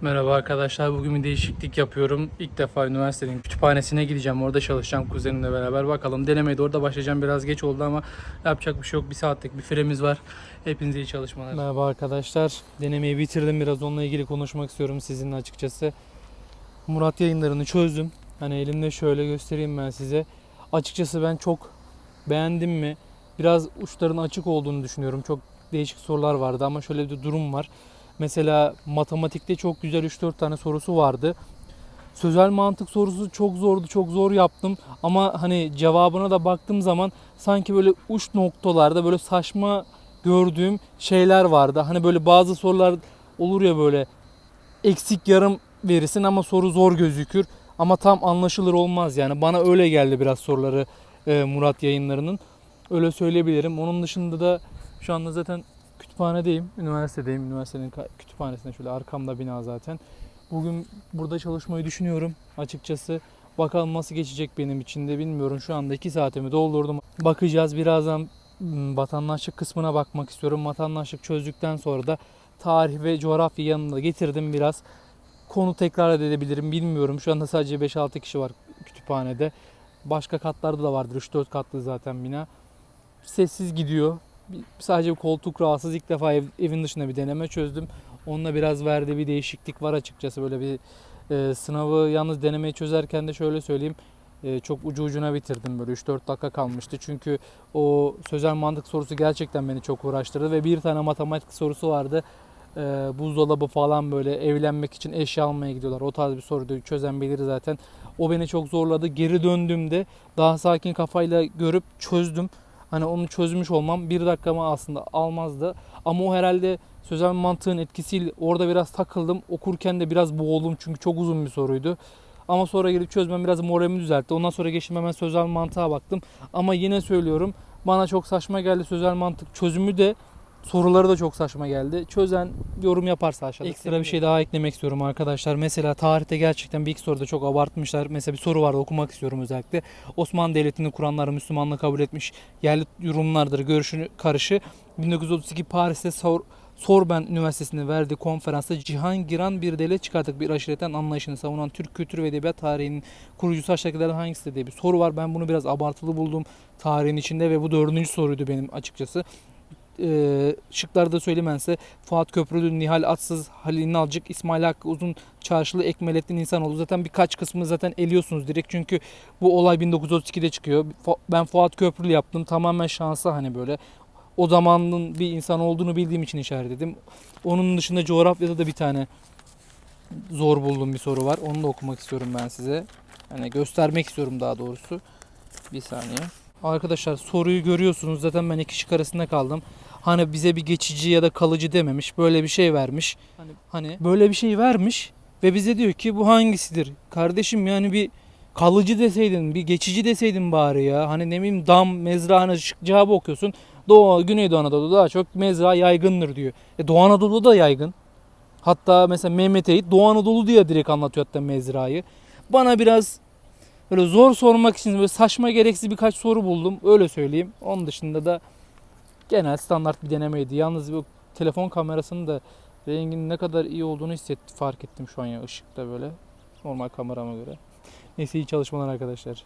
Merhaba arkadaşlar. Bugün bir değişiklik yapıyorum. İlk defa üniversitenin kütüphanesine gideceğim. Orada çalışacağım kuzenimle beraber. Bakalım denemeye de orada başlayacağım. Biraz geç oldu ama yapacak bir şey yok. Bir saatlik bir firemiz var. Hepinize iyi çalışmalar. Merhaba arkadaşlar. Denemeyi bitirdim. Biraz onunla ilgili konuşmak istiyorum sizinle açıkçası. Murat yayınlarını çözdüm. Hani elimde şöyle göstereyim ben size. Açıkçası ben çok beğendim mi? Biraz uçların açık olduğunu düşünüyorum. Çok değişik sorular vardı ama şöyle bir durum var. Mesela matematikte çok güzel 3-4 tane sorusu vardı. Sözel mantık sorusu çok zordu, çok zor yaptım. Ama hani cevabına da baktığım zaman sanki böyle uç noktalarda böyle saçma gördüğüm şeyler vardı. Hani böyle bazı sorular olur ya böyle eksik yarım verirsin ama soru zor gözükür. Ama tam anlaşılır olmaz yani. Bana öyle geldi biraz soruları e, Murat yayınlarının. Öyle söyleyebilirim. Onun dışında da şu anda zaten kütüphanedeyim. Üniversitedeyim. Üniversitenin kütüphanesinde şöyle arkamda bina zaten. Bugün burada çalışmayı düşünüyorum açıkçası. Bakalım nasıl geçecek benim için de bilmiyorum. Şu anda 2 saatimi doldurdum. Bakacağız birazdan m, vatandaşlık kısmına bakmak istiyorum. Vatandaşlık çözdükten sonra da tarih ve coğrafya yanında getirdim biraz. Konu tekrar edebilirim bilmiyorum. Şu anda sadece 5-6 kişi var kütüphanede. Başka katlarda da vardır. 3-4 katlı zaten bina. Sessiz gidiyor. Sadece bir koltuk rahatsız. İlk defa ev- evin dışında bir deneme çözdüm. Onunla biraz verdiği bir değişiklik var açıkçası. Böyle bir e, sınavı yalnız denemeyi çözerken de şöyle söyleyeyim. e, çok ucu ucuna bitirdim böyle 3-4 dakika kalmıştı. Çünkü o sözel mantık sorusu gerçekten beni çok uğraştırdı ve bir tane matematik sorusu vardı. E, buzdolabı falan böyle evlenmek için eşya almaya gidiyorlar. O tarz bir soruydu. Çözen bilir zaten. O beni çok zorladı. Geri döndüğümde daha sakin kafayla görüp çözdüm. Hani onu çözmüş olmam bir dakikamı aslında almazdı. Ama o herhalde sözel mantığın etkisiyle orada biraz takıldım. Okurken de biraz boğuldum çünkü çok uzun bir soruydu. Ama sonra gelip çözmem biraz moralimi düzeltti. Ondan sonra geçtim hemen sözel mantığa baktım. Ama yine söylüyorum bana çok saçma geldi sözel mantık çözümü de soruları da çok saçma geldi. Çözen yorum yaparsa aşağıda. Ekstra bir şey daha eklemek istiyorum arkadaşlar. Mesela tarihte gerçekten bir iki soruda çok abartmışlar. Mesela bir soru vardı okumak istiyorum özellikle. Osmanlı Devleti'ni kuranlar Müslümanlığı kabul etmiş yerli Rumlardır görüşünü karışı 1932 Paris'te Sor, Sorben Üniversitesi'nde verdiği konferansta Cihangiran bir devlet çıkartık bir aşiretten anlayışını savunan Türk kültür ve edebiyat tarihinin kurucusu aşağıdakilerden hangisi diye bir soru var. Ben bunu biraz abartılı buldum tarihin içinde ve bu dördüncü soruydu benim açıkçası e, şıkları da söylemense Fuat Köprülü, Nihal Atsız, Halil İnalcık, İsmail Hakkı Uzun Çarşılı, Ekmelettin İnsanoğlu. Zaten birkaç kısmını zaten eliyorsunuz direkt çünkü bu olay 1932'de çıkıyor. Ben Fuat Köprülü yaptım. Tamamen şansa hani böyle. O zamanın bir insan olduğunu bildiğim için işaretledim. Onun dışında coğrafyada da bir tane zor bulduğum bir soru var. Onu da okumak istiyorum ben size. Hani göstermek istiyorum daha doğrusu. Bir saniye. Arkadaşlar soruyu görüyorsunuz. Zaten ben iki şık arasında kaldım. Hani bize bir geçici ya da kalıcı dememiş. Böyle bir şey vermiş. Hani, hani böyle bir şey vermiş ve bize diyor ki bu hangisidir? Kardeşim yani bir kalıcı deseydin, bir geçici deseydin bari ya. Hani ne bileyim dam, mezra hani şık cevabı okuyorsun. Doğu, Güneydoğu Anadolu'da daha çok mezra yaygındır diyor. E Doğu Anadolu'da da yaygın. Hatta mesela Mehmet Eğit Doğu Anadolu diye direkt anlatıyor hatta mezrayı. Bana biraz Böyle zor sormak için böyle saçma gereksiz birkaç soru buldum. Öyle söyleyeyim. Onun dışında da genel standart bir denemeydi. Yalnız bu telefon kamerasının da renginin ne kadar iyi olduğunu hissetti fark ettim şu an ya ışıkta böyle. Normal kamerama göre. Neyse iyi çalışmalar arkadaşlar.